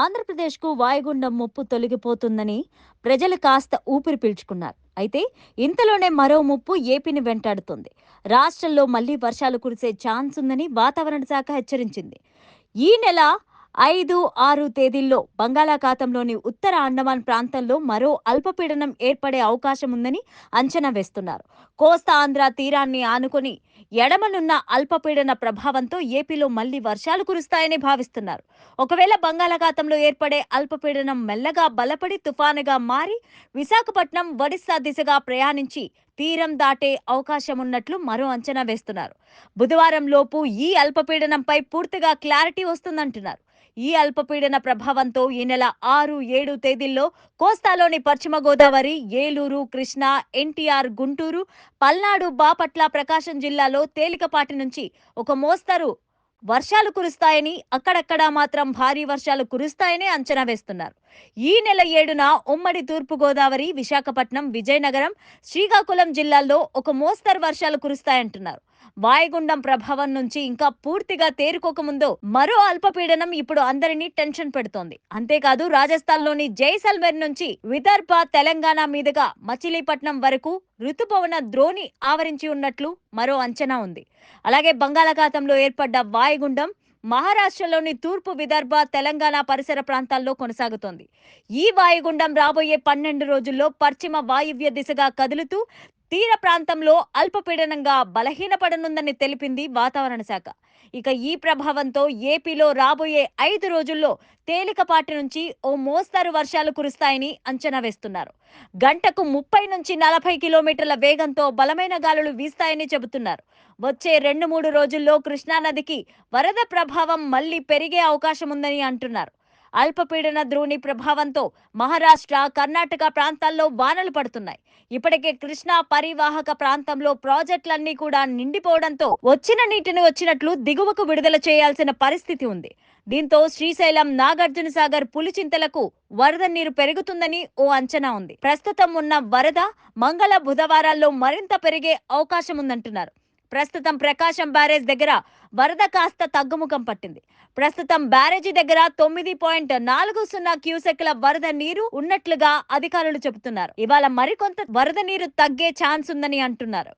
ఆంధ్రప్రదేశ్కు వాయుగుండం ముప్పు తొలగిపోతుందని ప్రజలు కాస్త ఊపిరి పీల్చుకున్నారు. అయితే ఇంతలోనే మరో ముప్పు ఏపీని వెంటాడుతోంది. రాష్ట్రంలో మళ్ళీ వర్షాలు కురిసే ఛాన్స్ ఉందని వాతావరణ శాఖ హెచ్చరించింది. ఈ నెల ఐదు ఆరు తేదీల్లో బంగాళాఖాతంలోని ఉత్తర అండమాన్ ప్రాంతంలో మరో అల్పపీడనం ఏర్పడే అవకాశం ఉందని అంచనా వేస్తున్నారు. కోస్తా ఆంధ్ర తీరాన్ని ఆనుకొని ఎడమనున్న అల్పపీడన ప్రభావంతో ఏపీలో మళ్ళీ వర్షాలు కురుస్తాయని భావిస్తున్నారు. ఒకవేళ బంగాళాఖాతంలో ఏర్పడే అల్పపీడనం మెల్లగా బలపడి తుఫానుగా మారి విశాఖపట్నం ఒడిశా దిశగా ప్రయాణించి తీరం దాటే అవకాశం ఉన్నట్లు మరో అంచనా వేస్తున్నారు. బుధవారం లోపు ఈ అల్పపీడనంపై పూర్తిగా క్లారిటీ వస్తుందంటున్నారు. ఈ అల్పపీడన ప్రభావంతో ఈ నెల ఆరు ఏడు తేదీల్లో కోస్తాలోని పశ్చిమ గోదావరి ఏలూరు కృష్ణా ఎన్టీఆర్ గుంటూరు పల్నాడు బాపట్ల ప్రకాశం జిల్లాలో తేలికపాటి నుంచి ఒక మోస్తరు వర్షాలు కురుస్తాయని అక్కడక్కడా మాత్రం భారీ వర్షాలు కురుస్తాయని అంచనా వేస్తున్నారు. ఈ నెల ఏడున ఉమ్మడి తూర్పుగోదావరి విశాఖపట్నం విజయనగరం శ్రీకాకుళం జిల్లాల్లో ఒక మోస్తరు వర్షాలు కురుస్తాయంటున్నారు. వాయుగుండం ప్రభావం నుంచి ఇంకా పూర్తిగా తేరుకోకముందు మరో అల్పపీడనం ఇప్పుడు అందరినీ టెన్షన్ పెడుతోంది. అంతేకాదు రాజస్థాన్లోని జైసల్మేర్ నుంచి విదర్భ తెలంగాణ మీదుగా మచిలీపట్నం వరకు ఋతుపవన ద్రోణి ఆవరించి ఉన్నట్లు మరో అంచనా ఉంది. అలాగే బంగాళాఖాతంలో ఏర్పడ్డ వాయుగుండం మహారాష్ట్రలోని తూర్పు విదర్భ తెలంగాణ పరిసర ప్రాంతాల్లో కొనసాగుతోంది. ఈ వాయుగుండం రాబోయే పన్నెండు రోజుల్లో పశ్చిమ వాయువ్య దిశగా కదులుతూ తీర ప్రాంతంలో అల్పపీడనంగా బలహీనపడనుందని తెలిపింది వాతావరణ శాఖ. ఇక ఈ ప్రభావంతో ఏపీలో రాబోయే ఐదు రోజుల్లో తేలికపాటి నుంచి ఓ మోస్తారు వర్షాలు కురుస్తాయని అంచనా వేస్తున్నారు. గంటకు ముప్పై నుంచి నలభై కిలోమీటర్ల వేగంతో బలమైన గాలులు వీస్తాయని చెబుతున్నారు. వచ్చే రెండు మూడు రోజుల్లో కృష్ణానదికి వరద ప్రభావం మళ్ళీ పెరిగే అవకాశం ఉందని అంటున్నారు. అల్పపీడన ద్రోణి ప్రభావంతో మహారాష్ట్ర కర్ణాటక ప్రాంతాల్లో వానలు పడుతున్నాయి. ఇప్పటికే కృష్ణా పరివాహక ప్రాంతంలో ప్రాజెక్టులన్నీ కూడా నిండిపోవడంతో వచ్చిన నీటిని వచ్చినట్లు దిగువకు విడుదల చేయాల్సిన పరిస్థితి ఉంది. దీంతో శ్రీశైలం నాగార్జున సాగర్ పులిచింతలకు వరద నీరు పెరుగుతుందని ఓ అంచనా ఉంది. ప్రస్తుతం ఉన్న వరద మంగళ బుధవారాల్లో మరింత పెరిగే అవకాశం ఉందంటున్నారు ప్రస్తుతం ప్రకాశం బ్యారేజ్ దగ్గర వరద కాస్త తగ్గుముఖం పట్టింది. ప్రస్తుతం బ్యారేజీ దగ్గర తొమ్మిది పాయింట్ నాలుగు సున్నా క్యూసెక్ల వరద నీరు ఉన్నట్లుగా అధికారులు చెబుతున్నారు. ఇవాళ మరికొంత వరద నీరు తగ్గే ఛాన్స్ ఉందని అంటున్నారు.